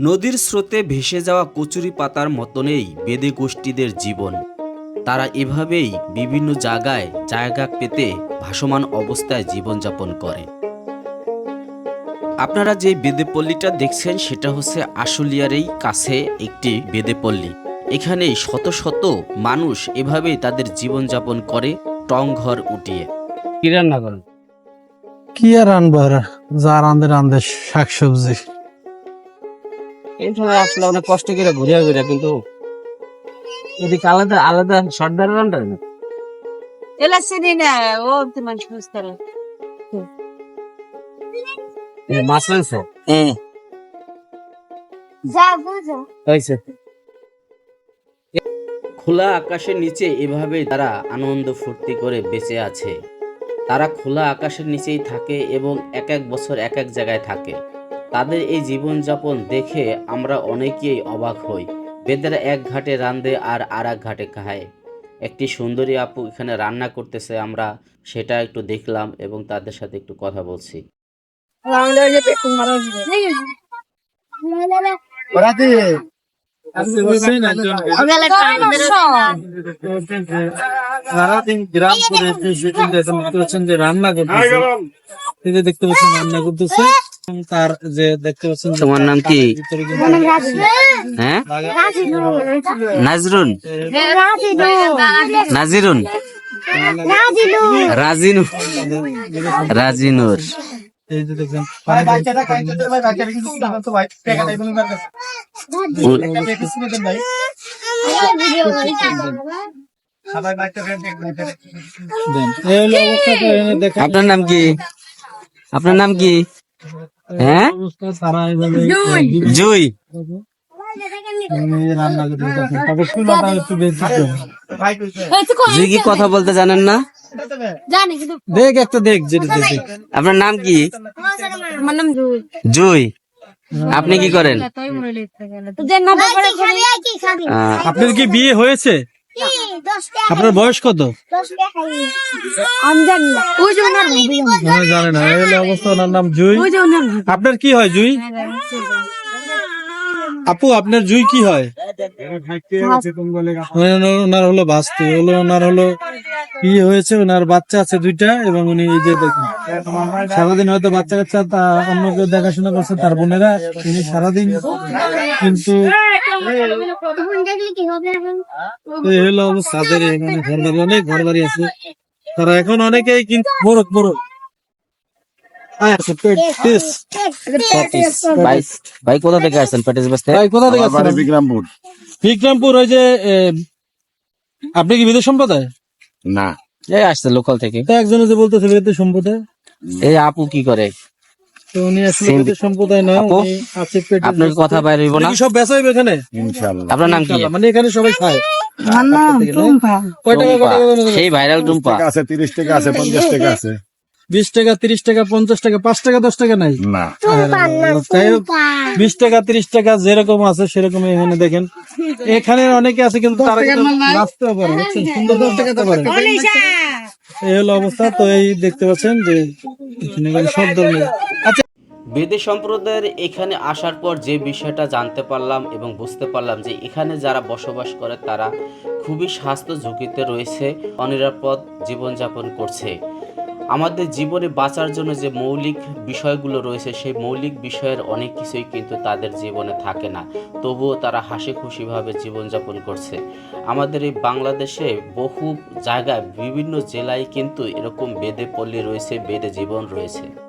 নদীর স্রোতে ভেসে যাওয়া কচুরি পাতার মতনেই বেদে গোষ্ঠীদের জীবন। তারা এভাবেই বিভিন্ন জায়গায় জায়গা পেতে ভাসমান অবস্থায় জীবনযাপন করে। আপনারা যে বেদেপল্লীটা দেখছেন সেটা হচ্ছে আশুলিয়ারই কাছে একটি বেদেপল্লী। এখানে শত শত মানুষ এভাবেই তাদের জীবনযাপন করে টং ঘর উঠিয়ে কি রান্না করেন? কি আর আর যা রান্ধে রান্ধে শাকসবজি। এই সময় আসলে অনেক কষ্ট করে ঘুরিয়া ঘুরিয়া কিন্তু এদিকে আলাদা আলাদা সর্দার রান্না না. এই মাছ মাংস? Já, já. হয়েছে। খোলা আকাশের নিচে এভাবে তারা আনন্দ ফুর্তি করে বেঁচে আছে। তারা খোলা আকাশের নিচেই থাকে এবং এক এক বছর এক এক জায়গায় থাকে। তাদের এই জীবনযাপন দেখে আমরা অনেকেই অবাক হই। বেদেরা এক ঘাটে রান্ধে আর আর এক ঘাটে খায়। একটি সুন্দরী আপু এখানে রান্না করতেছে, আমরা সেটা একটু দেখলাম এবং তাদের সাথে একটু কথা বলছি। রান্না করতেছে দেখতে পাচ্ছেন রান্না করতেছে। তার যে দেখতে পাচ্ছেন তোমার নাম কি? হ্যাঁ? নাজরুন নাজিরুন রাজিনু। রাজিনুর। এই যে দেখছেন পানি দেন। এই হলো অবস্থা। তো এখানে দেখেন আপনার নাম কি? আপনার নাম কি? হ্যাঁ? জুই। জুই। কি কথা বলতে জানেন না? দেখ একটা দেখ আপনার নাম কি? আমার জুই। জুই। আপনি কি করেন? আপনার কি বিয়ে হয়েছে? 10 টাকা আপনার বয়স কত? 10 টাকা খাবি আমি জানি না এই অবস্থা ওনার নাম জুই। আপনার কি হয় জুই? আপু আপনার জুই কি হয়? ওনার- ওনার হলো বাস্তু হলো ওনার হলো বিয়ে হয়েছে ওনার বাচ্চা আছে দুইটা এবং উনি এই যে দেখুন। সারাদিন হয়তো বাচ্চা কাচ্চা তা অন্য কেউ দেখাশোনা করছে তার বোনেরা তিনি সারাদিন কিন্তু কি এই হলো অবস্থা এখানে ঘর বাড়ি অনেক ঘর বাড়ি আছে। তারা এখন অনেকেই কিন্তু মোরক আয় আছে, ভাই ভাই কোথা থেকে আসছেন? প্যাটেজ বেসতে ভাই, কোথা থেকে আসছেন? বিক্রমপুর। বিক্রমপুর ওই যে আপনি কি বিদেশ সম্প্রদায়? না। এই আসছে লোকাল থেকে। তো একজনে যে বলতেছে সম্প্রদায় এই আপু কি করে? তো উনি আসলে Same. সম্প্রদায় নয় আপু, উনি আছে পেটে আপনার কথা বাইরে হইব না। সব বেচা হইবে এখানে? ইনশাল্লাহ আপনার নাম কি? মানে এখানে সবাই খায়। আমার নাম টুম্পা। কয় টাকা কয় টাকা করে সেই ভাইরাল টুম্পা। আছে তিরিশ টাকা আছে পঞ্চাশ টাকা আছে। বিশ টাকা তিরিশ টাকা পঞ্চাশ টাকা পাঁচ টাকা দশ টাকা নাই। বিশ টাকা তিরিশ টাকা যেরকম আছে সেরকম এখানে দেখেন। এখানে অনেকে আছে কিন্তু তারা নাচতেও পারে সুন্দর দশ টাকাতে পারে। এই হলো অবস্থা তো এই দেখতে পাচ্ছেন যে এখানে সব ধরনের আচ্ছা বেদে সম্প্রদায়ের এখানে আসার পর যে বিষয়টা জানতে পারলাম এবং বুঝতে পারলাম যে এখানে যারা বসবাস করে তারা খুবই স্বাস্থ্য ঝুঁকিতে রয়েছে অনিরাপদ জীবনযাপন করছে। আমাদের জীবনে বাঁচার জন্য যে মৌলিক বিষয়গুলো রয়েছে, সেই মৌলিক বিষয়ের অনেক কিছুই কিন্তু তাদের জীবনে থাকে না। তবুও তারা হাসি খুশিভাবে জীবনযাপন করছে। আমাদের এই বাংলাদেশে বহু জায়গায়, বিভিন্ন জেলায় কিন্তু এরকম বেদে পল্লী রয়েছে, বেদে জীবন রয়েছে।